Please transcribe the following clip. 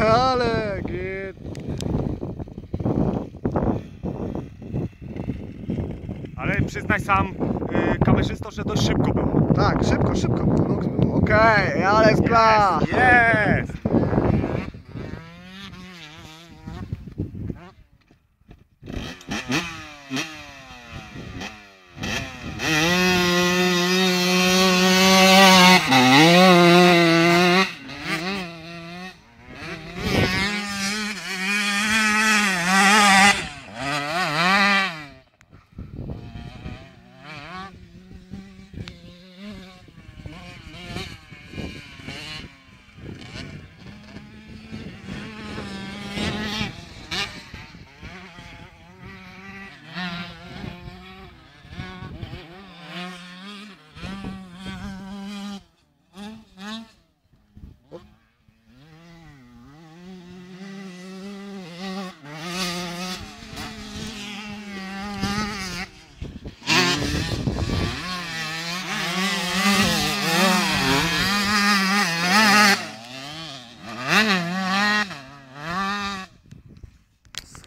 Ale git. Ale przyznaj sam, yy, kamerzysto, że dość szybko było. Tak, szybko, szybko. Okej, ale skla. Jest!